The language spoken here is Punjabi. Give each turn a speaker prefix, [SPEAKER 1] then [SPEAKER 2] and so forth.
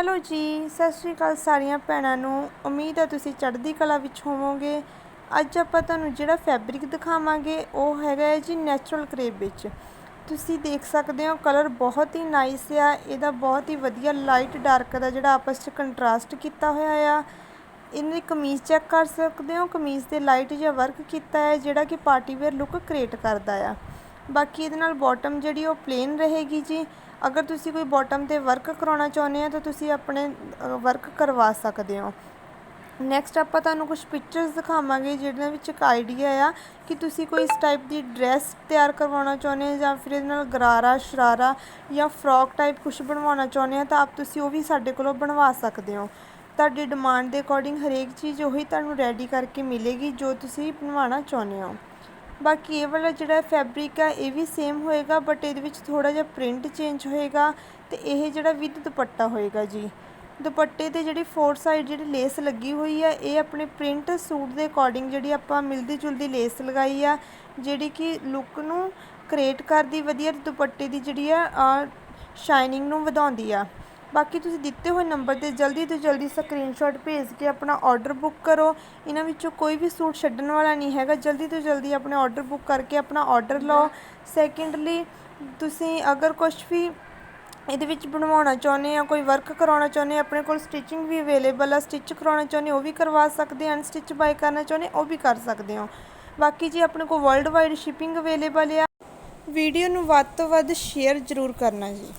[SPEAKER 1] ਹੈਲੋ ਜੀ, ਸਤਿ ਸ਼੍ਰੀ ਅਕਾਲ ਸਾਰੀਆਂ ਭੈਣਾਂ ਨੂੰ। ਉਮੀਦ ਹੈ ਤੁਸੀਂ ਚੜ੍ਹਦੀ ਕਲਾ ਵਿੱਚ ਹੋਵੋਗੇ। ਅੱਜ ਆਪਾਂ ਤੁਹਾਨੂੰ ਜਿਹੜਾ ਫੈਬਰਿਕ ਦਿਖਾਵਾਂਗੇ, ਉਹ ਹੈਗਾ ਹੈ ਜੀ ਨੈਚੁਰਲ ਕਰੇਪ ਵਿੱਚ। ਤੁਸੀਂ ਦੇਖ ਸਕਦੇ ਹੋ, ਕਲਰ ਬਹੁਤ ਹੀ ਨਾਈਸ ਆ। ਇਹਦਾ ਬਹੁਤ ਹੀ ਵਧੀਆ ਲਾਈਟ ਡਾਰਕ ਦਾ ਜਿਹੜਾ ਆਪਸ 'ਚ ਕੰਟਰਾਸਟ ਕੀਤਾ ਹੋਇਆ ਆ। ਇਹਨੇ ਕਮੀਜ਼ ਚੈੱਕ ਕਰ ਸਕਦੇ ਹੋ। ਕਮੀਜ਼ ਤੇ ਲਾਈਟ ਜਿਹਾ ਵਰਕ ਕੀਤਾ ਹੈ, ਜਿਹੜਾ ਕਿ ਪਾਰਟੀ ਵੇਅਰ ਲੁੱਕ ਕ੍ਰੀਏਟ ਕਰਦਾ ਆ। ਬਾਕੀ ਇਹਦੇ ਨਾਲ ਬਾਟਮ ਜਿਹੜੀ ਉਹ ਪਲੇਨ ਰਹੇਗੀ ਜੀ। ਅਗਰ ਤੁਸੀਂ ਕੋਈ ਬਾਟਮ ਤੇ ਵਰਕ ਕਰਾਉਣਾ ਚਾਹੁੰਦੇ ਆ ਤਾਂ ਤੁਸੀਂ ਆਪਣੇ ਵਰਕ ਕਰਵਾ ਸਕਦੇ ਹੋ। ਨੈਕਸਟ ਆਪਾਂ ਤੁਹਾਨੂੰ ਕੁਝ ਪਿਕਚਰਸ ਦਿਖਾਵਾਂਗੇ, ਜਿਹਨਾਂ ਵਿੱਚ ਇੱਕ ਆਈਡੀਆ ਆ ਕਿ ਤੁਸੀਂ ਕੋਈ ਇਸ ਟਾਈਪ ਦੀ ਡਰੈਸ ਤਿਆਰ ਕਰਵਾਉਣਾ ਚਾਹੁੰਦੇ ਹੋ ਜਾਂ ਫਿਰ ਇਹਦੇ ਨਾਲ ਗਰਾਰਾ, ਸ਼ਰਾਰਾ ਜਾਂ ਫਰੋਕ ਟਾਈਪ ਕੁਝ ਬਣਵਾਉਣਾ ਚਾਹੁੰਦੇ ਆ ਤਾਂ ਆਪ ਤੁਸੀਂ ਉਹ ਵੀ ਸਾਡੇ ਕੋਲੋਂ ਬਣਵਾ ਸਕਦੇ ਹੋ। ਤੁਹਾਡੀ ਡਿਮਾਂਡ ਦੇ ਅਕੋਰਡਿੰਗ ਹਰੇਕ ਚੀਜ਼ ਉਹੀ ਤੁਹਾਨੂੰ ਰੈਡੀ ਕਰਕੇ ਮਿਲੇਗੀ ਜੋ ਤੁਸੀਂ ਬਣਵਾਉਣਾ ਚਾਹੁੰਦੇ ਹੋ। ਬਾਕੀ ਇਹ ਵਾਲਾ ਜਿਹੜਾ ਫੈਬਰਿਕ ਆ, ਇਹ ਵੀ ਸੇਮ ਹੋਏਗਾ ਬਟ ਇਹਦੇ ਵਿੱਚ ਥੋੜਾ ਜਿਹਾ ਪ੍ਰਿੰਟ ਚੇਂਜ ਹੋਏਗਾ ਤੇ ਇਹ ਜਿਹੜਾ ਵਿਦ ਦੁਪੱਟਾ ਹੋਏਗਾ ਜੀ। ਦੁਪੱਟੇ ਤੇ ਜਿਹੜੀ ਫੋਰ ਸਾਈਡ ਜਿਹੜੀ ਲੇਸ ਲੱਗੀ ਹੋਈ ਆ, ਇਹ ਆਪਣੇ ਪ੍ਰਿੰਟ ਸੂਟ ਦੇ ਅਕੋਰਡਿੰਗ ਜਿਹੜੀ ਆਪਾਂ ਮਿਲਦੀ ਜੁਲਦੀ ਲੇਸ ਲਗਾਈ ਆ, ਜਿਹੜੀ ਕਿ ਲੁੱਕ ਨੂੰ ਕ੍ਰੀਏਟ ਕਰਦੀ ਵਧੀਆ ਦੁਪੱਟੇ ਦੀ ਜਿਹੜੀ ਆ ਸ਼ਾਈਨਿੰਗ ਨੂੰ ਵਧਾਉਂਦੀ ਆ। ਬਾਕੀ ਤੁਸੀਂ ਦਿੱਤੇ ਹੋਏ ਨੰਬਰ ਤੇ ਜਲਦੀ ਤੋਂ ਜਲਦੀ ਸਕਰੀਨਸ਼ਾਟ ਭੇਜ ਕੇ ਆਪਣਾ ਆਰਡਰ ਬੁੱਕ ਕਰੋ। ਇਹਨਾਂ ਵਿੱਚੋਂ ਕੋਈ ਵੀ ਸੂਟ ਛੱਡਣ ਵਾਲਾ ਨਹੀਂ ਹੈਗਾ। ਜਲਦੀ ਤੋਂ ਜਲਦੀ ਆਪਣੇ ਆਰਡਰ ਬੁੱਕ ਕਰਕੇ ਆਪਣਾ ਆਰਡਰ ਲਓ। ਸੈਕਿੰਡਲੀ ਤੁਸੀਂ ਅਗਰ ਕੁਝ ਵੀ ਇਹਦੇ ਵਿੱਚ ਬਣਵਾਉਣਾ ਚਾਹੁੰਦੇ ਆ, ਕੋਈ ਵਰਕ ਕਰਾਉਣਾ ਚਾਹੁੰਦੇ ਆ, ਆਪਣੇ ਕੋਲ ਸਟਿਚਿੰਗ ਵੀ ਅਵੇਲੇਬਲ ਆ ਸਟਿਚ ਕਰਾਉਣਾ ਚਾਹੁੰਦੇ ਉਹ ਵੀ ਕਰਵਾ ਸਕਦੇ ਆ ਅਨਸਟਿਚ ਬਾਈ ਕਰਨਾ ਚਾਹੁੰਦੇ ਉਹ ਵੀ ਕਰ ਸਕਦੇ ਹੋ। ਬਾਕੀ ਜੀ ਆਪਣੇ ਕੋਲ ਵਰਲਡ ਵਾਈਡ ਸ਼ਿਪਿੰਗ ਅਵੇਲੇਬਲ ਆ। ਵੀਡੀਓ ਨੂੰ ਵੱਧ ਤੋਂ ਵੱਧ ਸ਼ੇਅਰ ਜ਼ਰੂਰ ਕਰਨਾ ਜੀ।